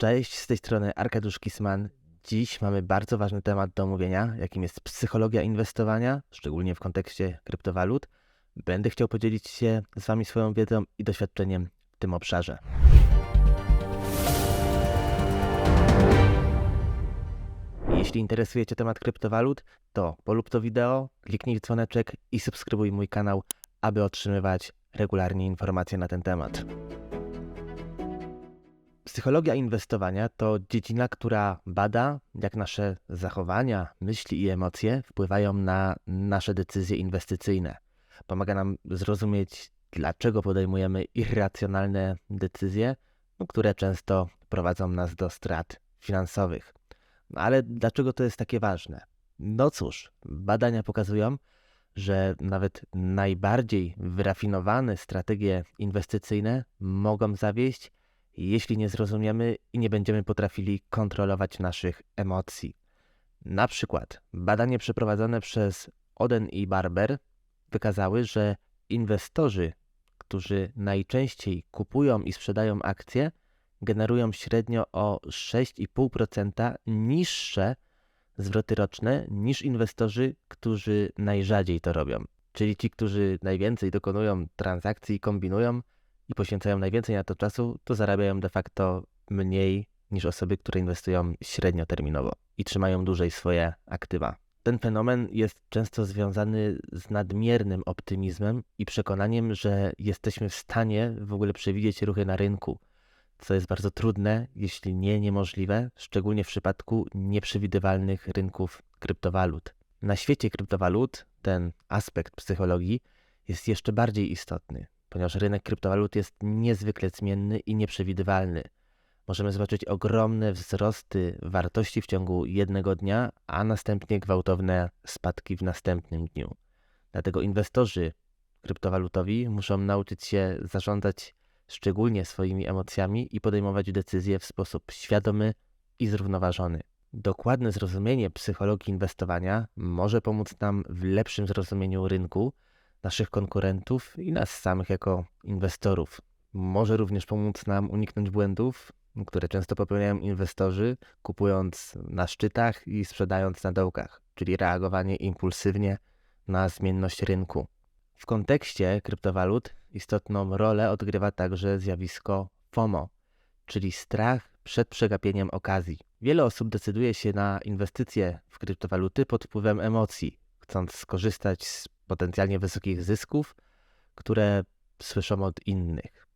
Cześć, z tej strony Arkadiusz Kisman. Dziś mamy bardzo ważny temat do omówienia, jakim jest psychologia inwestowania, szczególnie w kontekście kryptowalut. Będę chciał podzielić się z Wami swoją wiedzą i doświadczeniem w tym obszarze. Jeśli interesuje Cię temat kryptowalut, to polub to wideo, kliknij dzwoneczek i subskrybuj mój kanał, aby otrzymywać regularnie informacje na ten temat. Psychologia inwestowania to dziedzina, która bada, jak nasze zachowania, myśli i emocje wpływają na nasze decyzje inwestycyjne. Pomaga nam zrozumieć, dlaczego podejmujemy irracjonalne decyzje, no, które często prowadzą nas do strat finansowych. No, ale dlaczego to jest takie ważne? No cóż, badania pokazują, że nawet najbardziej wyrafinowane strategie inwestycyjne mogą zawieść, jeśli nie zrozumiemy i nie będziemy potrafili kontrolować naszych emocji. Na przykład badanie przeprowadzone przez Oden i Barber wykazały, że inwestorzy, którzy najczęściej kupują i sprzedają akcje, generują średnio o 6,5% niższe zwroty roczne niż inwestorzy, którzy najrzadziej to robią. Czyli ci, którzy najwięcej dokonują transakcji i kombinują i poświęcają najwięcej na to czasu, to zarabiają de facto mniej niż osoby, które inwestują średnioterminowo i trzymają dłużej swoje aktywa. Ten fenomen jest często związany z nadmiernym optymizmem i przekonaniem, że jesteśmy w stanie w ogóle przewidzieć ruchy na rynku, co jest bardzo trudne, jeśli nie niemożliwe, szczególnie w przypadku nieprzewidywalnych rynków kryptowalut. Na świecie kryptowalut ten aspekt psychologii jest jeszcze bardziej istotny, ponieważ rynek kryptowalut jest niezwykle zmienny i nieprzewidywalny. Możemy zobaczyć ogromne wzrosty wartości w ciągu jednego dnia, a następnie gwałtowne spadki w następnym dniu. Dlatego inwestorzy kryptowalutowi muszą nauczyć się zarządzać szczególnie swoimi emocjami i podejmować decyzje w sposób świadomy i zrównoważony. Dokładne zrozumienie psychologii inwestowania może pomóc nam w lepszym zrozumieniu rynku, naszych konkurentów i nas samych jako inwestorów. Może również pomóc nam uniknąć błędów, które często popełniają inwestorzy, kupując na szczytach i sprzedając na dołkach, czyli reagowanie impulsywnie na zmienność rynku. W kontekście kryptowalut istotną rolę odgrywa także zjawisko FOMO, czyli strach przed przegapieniem okazji. Wiele osób decyduje się na inwestycje w kryptowaluty pod wpływem emocji, chcąc skorzystać z potencjalnie wysokich zysków, które słyszą od innych.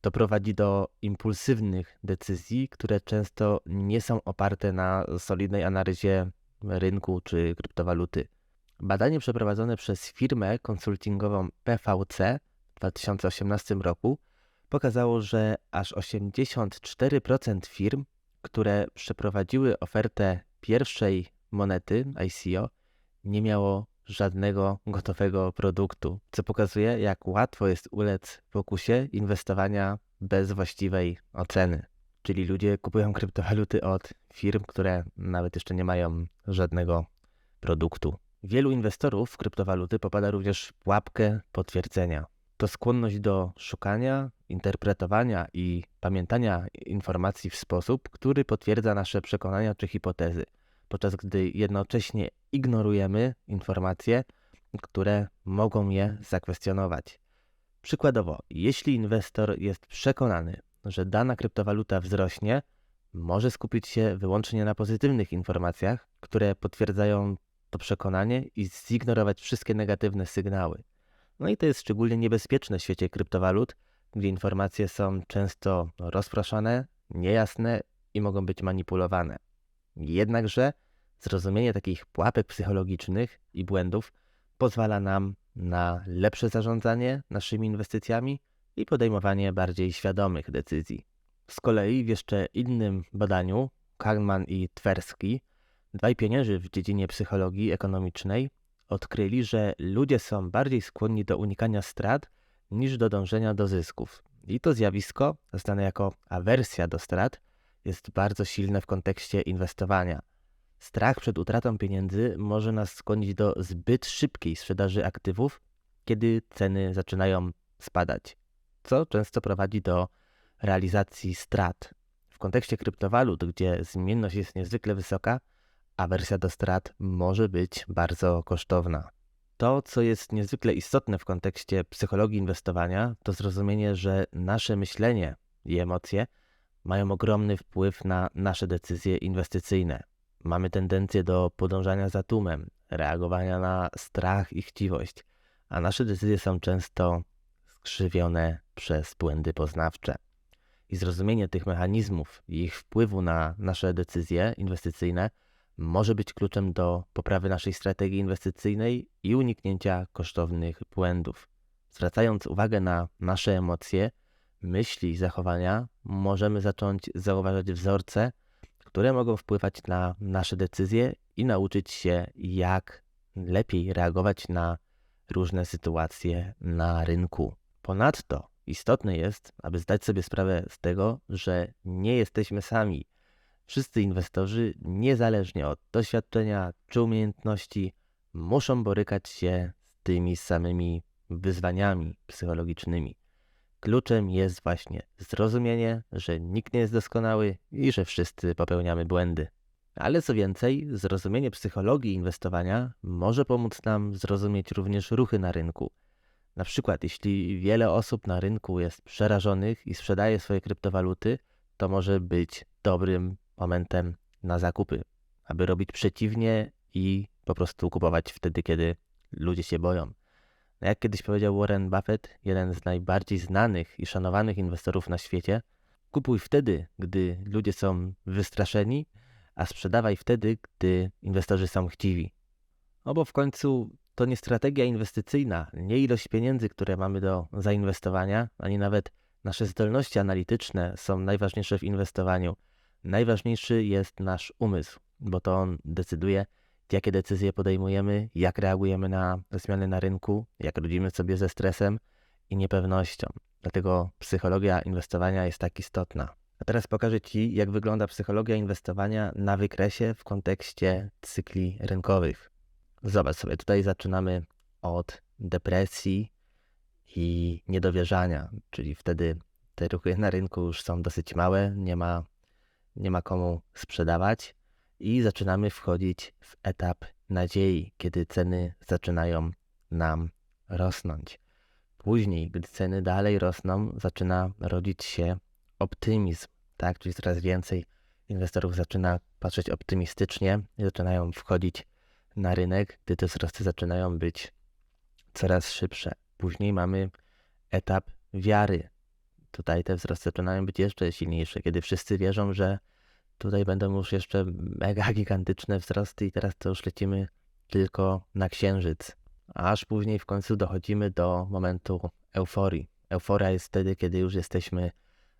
To prowadzi do impulsywnych decyzji, które często nie są oparte na solidnej analizie rynku czy kryptowaluty. Badanie przeprowadzone przez firmę konsultingową PVC w 2018 roku pokazało, że aż 84% firm, które przeprowadziły ofertę pierwszej monety ICO, nie miało żadnego gotowego produktu, co pokazuje, jak łatwo jest ulec pokusie inwestowania bez właściwej oceny. Czyli ludzie kupują kryptowaluty od firm, które nawet jeszcze nie mają żadnego produktu. Wielu inwestorów w kryptowaluty popada również w pułapkę potwierdzenia. To skłonność do szukania, interpretowania i pamiętania informacji w sposób, który potwierdza nasze przekonania czy hipotezy, podczas gdy jednocześnie ignorujemy informacje, które mogą je zakwestionować. Przykładowo, jeśli inwestor jest przekonany, że dana kryptowaluta wzrośnie, może skupić się wyłącznie na pozytywnych informacjach, które potwierdzają to przekonanie i zignorować wszystkie negatywne sygnały. No i to jest szczególnie niebezpieczne w świecie kryptowalut, gdzie informacje są często rozproszone, niejasne i mogą być manipulowane. Jednakże zrozumienie takich pułapek psychologicznych i błędów pozwala nam na lepsze zarządzanie naszymi inwestycjami i podejmowanie bardziej świadomych decyzji. Z kolei w jeszcze innym badaniu Kahneman i Tversky Dwaj pionierzy w dziedzinie psychologii ekonomicznej odkryli, że ludzie są bardziej skłonni do unikania strat niż do dążenia do zysków. I to zjawisko, znane jako awersja do strat, jest bardzo silne w kontekście inwestowania. Strach przed utratą pieniędzy może nas skłonić do zbyt szybkiej sprzedaży aktywów, kiedy ceny zaczynają spadać, co często prowadzi do realizacji strat W kontekście kryptowalut, gdzie zmienność jest niezwykle wysoka, awersja do strat może być bardzo kosztowna. To, co jest niezwykle istotne w kontekście psychologii inwestowania, to zrozumienie, że nasze myślenie i emocje mają ogromny wpływ na nasze decyzje inwestycyjne. Mamy tendencję do podążania za tłumem, reagowania na strach i chciwość, a nasze decyzje są często skrzywione przez błędy poznawcze. I zrozumienie tych mechanizmów i ich wpływu na nasze decyzje inwestycyjne może być kluczem do poprawy naszej strategii inwestycyjnej i uniknięcia kosztownych błędów. Zwracając uwagę na nasze emocje, myśli i zachowania, możemy zacząć zauważać wzorce, które mogą wpływać na nasze decyzje i nauczyć się, jak lepiej reagować na różne sytuacje na rynku. Ponadto istotne jest, aby zdać sobie sprawę z tego, że nie jesteśmy sami. Wszyscy inwestorzy, niezależnie od doświadczenia czy umiejętności, muszą borykać się z tymi samymi wyzwaniami psychologicznymi. Kluczem jest właśnie zrozumienie, że nikt nie jest doskonały i że wszyscy popełniamy błędy. Ale co więcej, zrozumienie psychologii inwestowania może pomóc nam zrozumieć również ruchy na rynku. Na przykład, jeśli wiele osób na rynku jest przerażonych i sprzedaje swoje kryptowaluty, to może być dobrym momentem na zakupy, aby robić przeciwnie i po prostu kupować wtedy, kiedy ludzie się boją. Jak kiedyś powiedział Warren Buffett, jeden z najbardziej znanych i szanowanych inwestorów na świecie, kupuj wtedy, gdy ludzie są wystraszeni, a sprzedawaj wtedy, gdy inwestorzy są chciwi. No bo w końcu to nie strategia inwestycyjna, nie ilość pieniędzy, które mamy do zainwestowania, ani nawet nasze zdolności analityczne są najważniejsze w inwestowaniu. Najważniejszy jest nasz umysł, bo to on decyduje, jakie decyzje podejmujemy, jak reagujemy na zmiany na rynku, jak radzimy sobie ze stresem i niepewnością. Dlatego psychologia inwestowania jest tak istotna. A teraz pokażę Ci, jak wygląda psychologia inwestowania na wykresie w kontekście cykli rynkowych. Zobacz sobie, tutaj zaczynamy od depresji i niedowierzania, czyli wtedy te ruchy na rynku już są dosyć małe, nie ma, nie ma komu sprzedawać i zaczynamy wchodzić w etap nadziei, kiedy ceny zaczynają nam rosnąć. Później, gdy ceny dalej rosną, zaczyna rodzić się optymizm, tak? Czyli coraz więcej inwestorów zaczyna patrzeć optymistycznie i zaczynają wchodzić na rynek, gdy te wzrosty zaczynają być coraz szybsze. Później mamy etap wiary. Tutaj te wzrosty zaczynają być jeszcze silniejsze, kiedy wszyscy wierzą, że tutaj będą już jeszcze mega gigantyczne wzrosty i teraz to już lecimy tylko na księżyc. Aż później w końcu dochodzimy do momentu euforii. Euforia jest wtedy, kiedy już jesteśmy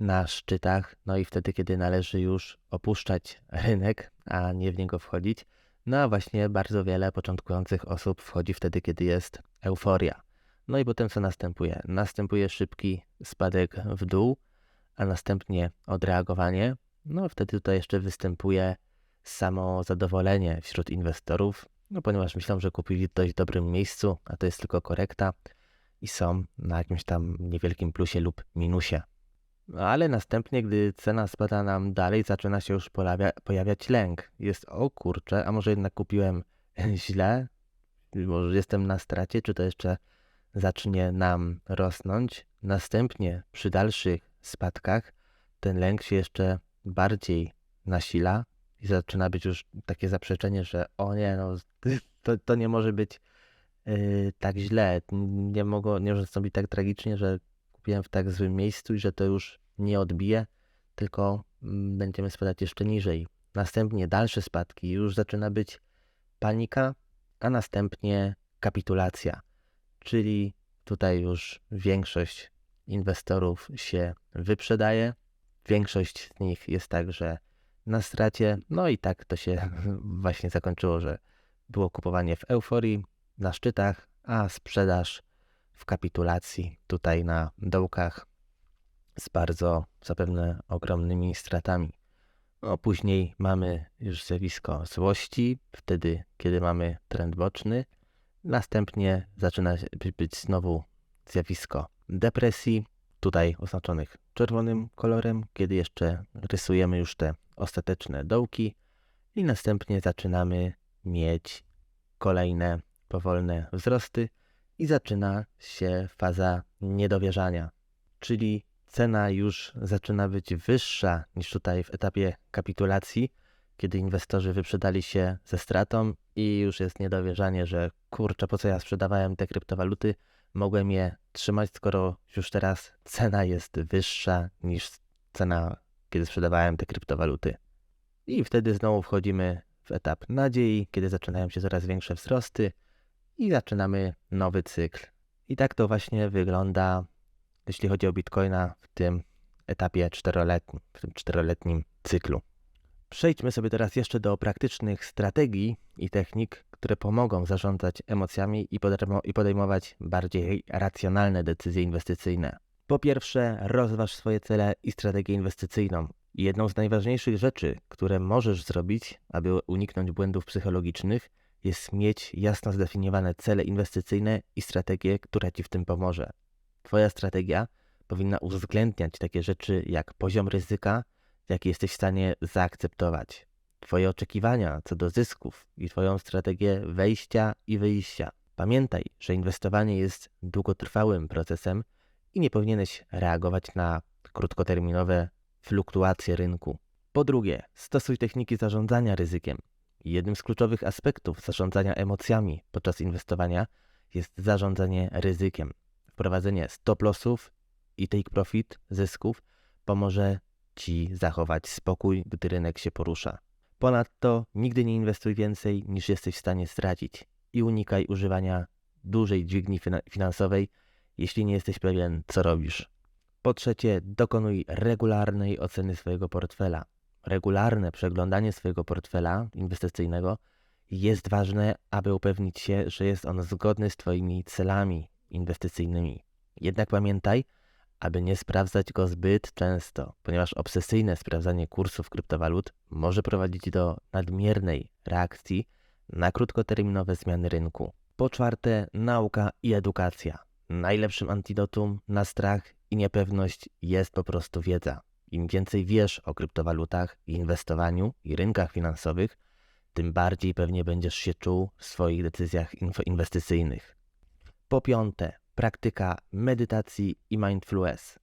na szczytach, no i wtedy, kiedy należy już opuszczać rynek, a nie w niego wchodzić. No a właśnie bardzo wiele początkujących osób wchodzi wtedy, kiedy jest euforia. No i potem co następuje? Następuje szybki spadek w dół, a następnie odreagowanie. No wtedy tutaj jeszcze występuje samo zadowolenie wśród inwestorów, no ponieważ myślą, że kupili w dość dobrym miejscu, a to jest tylko korekta i są na jakimś tam niewielkim plusie lub minusie. No, ale następnie, gdy cena spada nam dalej, zaczyna się już pojawia, pojawiać lęk. Jest, o kurczę, a może jednak kupiłem źle? Może jestem na stracie, czy to jeszcze zacznie nam rosnąć? Następnie, przy dalszych spadkach, ten lęk się jeszcze bardziej nasila i zaczyna być już takie zaprzeczenie, że o nie, no to, to nie może być yy, tak źle, nie, mogło, nie może być tak tragicznie, że kupiłem w tak złym miejscu i że to już nie odbije, tylko mm, będziemy spadać jeszcze niżej. Następnie dalsze spadki, już zaczyna być panika, a następnie kapitulacja, czyli tutaj już większość inwestorów się wyprzedaje, większość z nich jest także na stracie, no i tak to się właśnie zakończyło, że było kupowanie w euforii, na szczytach, a sprzedaż w kapitulacji tutaj na dołkach z bardzo zapewne ogromnymi stratami. No, później mamy już zjawisko złości, wtedy kiedy mamy trend boczny. Następnie zaczyna być znowu zjawisko depresji. Tutaj oznaczonych czerwonym kolorem, kiedy jeszcze rysujemy już te ostateczne dołki i następnie zaczynamy mieć kolejne powolne wzrosty i zaczyna się faza niedowierzania, czyli cena już zaczyna być wyższa niż tutaj w etapie kapitulacji, kiedy inwestorzy wyprzedali się ze stratą i już jest niedowierzanie, że kurczę, po co ja sprzedawałem te kryptowaluty, mogłem je trzymać, skoro już teraz cena jest wyższa niż cena, kiedy sprzedawałem te kryptowaluty. I wtedy znowu wchodzimy w etap nadziei, kiedy zaczynają się coraz większe wzrosty i zaczynamy nowy cykl. I tak to właśnie wygląda, jeśli chodzi o Bitcoina w tym etapie czteroletnim, w tym czteroletnim cyklu. Przejdźmy sobie teraz jeszcze do praktycznych strategii i technik, które pomogą zarządzać emocjami i podejmować bardziej racjonalne decyzje inwestycyjne. Po pierwsze, rozważ swoje cele i strategię inwestycyjną. Jedną z najważniejszych rzeczy, które możesz zrobić, aby uniknąć błędów psychologicznych, jest mieć jasno zdefiniowane cele inwestycyjne i strategię, która ci w tym pomoże. Twoja strategia powinna uwzględniać takie rzeczy jak poziom ryzyka, jaki jesteś w stanie zaakceptować, Twoje oczekiwania co do zysków i Twoją strategię wejścia i wyjścia. Pamiętaj, że inwestowanie jest długotrwałym procesem i nie powinieneś reagować na krótkoterminowe fluktuacje rynku. Po drugie, stosuj techniki zarządzania ryzykiem. Jednym z kluczowych aspektów zarządzania emocjami podczas inwestowania jest zarządzanie ryzykiem. Wprowadzenie stop lossów i take profit zysków pomoże Ci zachować spokój, gdy rynek się porusza. Ponadto nigdy nie inwestuj więcej niż jesteś w stanie stracić i unikaj używania dużej dźwigni finansowej, jeśli nie jesteś pewien, co robisz. Po trzecie, dokonuj regularnej oceny swojego portfela. Regularne przeglądanie swojego portfela inwestycyjnego jest ważne, aby upewnić się, że jest on zgodny z Twoimi celami inwestycyjnymi. Jednak pamiętaj, aby nie sprawdzać go zbyt często, ponieważ obsesyjne sprawdzanie kursów kryptowalut może prowadzić do nadmiernej reakcji na krótkoterminowe zmiany rynku. Po czwarte, nauka i edukacja. Najlepszym antidotum na strach i niepewność jest po prostu wiedza. Im więcej wiesz o kryptowalutach, inwestowaniu i rynkach finansowych, tym bardziej pewnie będziesz się czuł w swoich decyzjach inwestycyjnych. Po piąte, praktyka medytacji i mindfulness.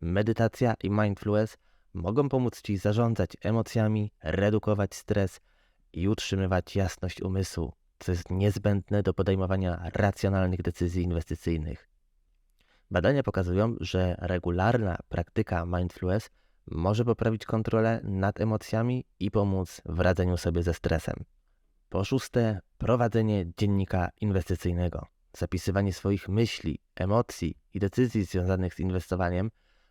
Medytacja i mindfulness mogą pomóc Ci zarządzać emocjami, redukować stres i utrzymywać jasność umysłu, co jest niezbędne do podejmowania racjonalnych decyzji inwestycyjnych. Badania pokazują, że regularna praktyka mindfulness może poprawić kontrolę nad emocjami i pomóc w radzeniu sobie ze stresem. Po szóste, prowadzenie dziennika inwestycyjnego. Zapisywanie swoich myśli, emocji i decyzji związanych z inwestowaniem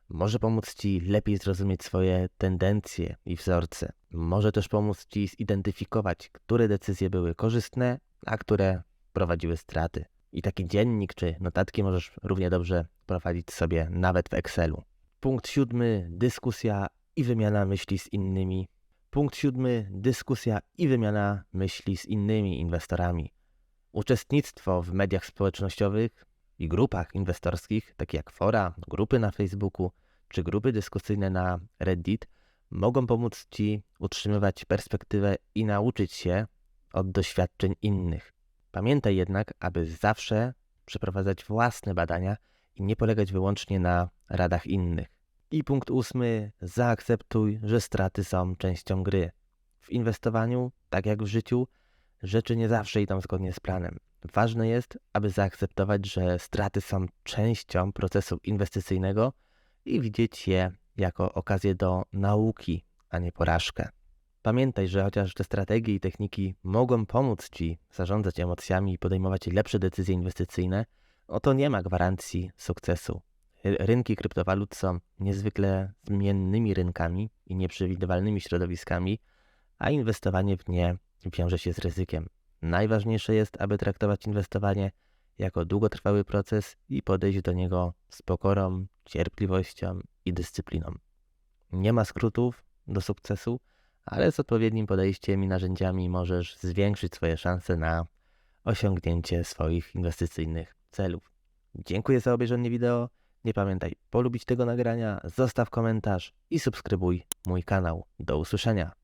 może pomóc Ci lepiej zrozumieć swoje tendencje i wzorce. Może też pomóc Ci zidentyfikować, które decyzje były korzystne, a które prowadziły straty. I taki dziennik czy notatki możesz równie dobrze prowadzić sobie nawet w Excelu. Punkt siódmy: dyskusja i wymiana myśli z innymi. Punkt siódmy: dyskusja i wymiana myśli z innymi inwestorami. Uczestnictwo w mediach społecznościowych i grupach inwestorskich, takie jak fora, grupy na Facebooku czy grupy dyskusyjne na Reddit, mogą pomóc Ci utrzymywać perspektywę i nauczyć się od doświadczeń innych. Pamiętaj jednak, aby zawsze przeprowadzać własne badania i nie polegać wyłącznie na radach innych. I punkt ósmy: zaakceptuj, że straty są częścią gry. W inwestowaniu, tak jak w życiu, rzeczy nie zawsze idą zgodnie z planem. Ważne jest, aby zaakceptować, że straty są częścią procesu inwestycyjnego i widzieć je jako okazję do nauki, a nie porażkę. Pamiętaj, że chociaż te strategie i techniki mogą pomóc Ci zarządzać emocjami i podejmować lepsze decyzje inwestycyjne, oto nie ma gwarancji sukcesu. Rynki kryptowalut są niezwykle zmiennymi rynkami i nieprzewidywalnymi środowiskami, a inwestowanie w nie wiąże się z ryzykiem. Najważniejsze jest, aby traktować inwestowanie jako długotrwały proces i podejść do niego z pokorą, cierpliwością i dyscypliną. Nie ma skrótów do sukcesu, ale z odpowiednim podejściem i narzędziami możesz zwiększyć swoje szanse na osiągnięcie swoich inwestycyjnych celów. Dziękuję za obejrzenie wideo. Nie pamiętaj polubić tego nagrania, zostaw komentarz i subskrybuj mój kanał. Do usłyszenia.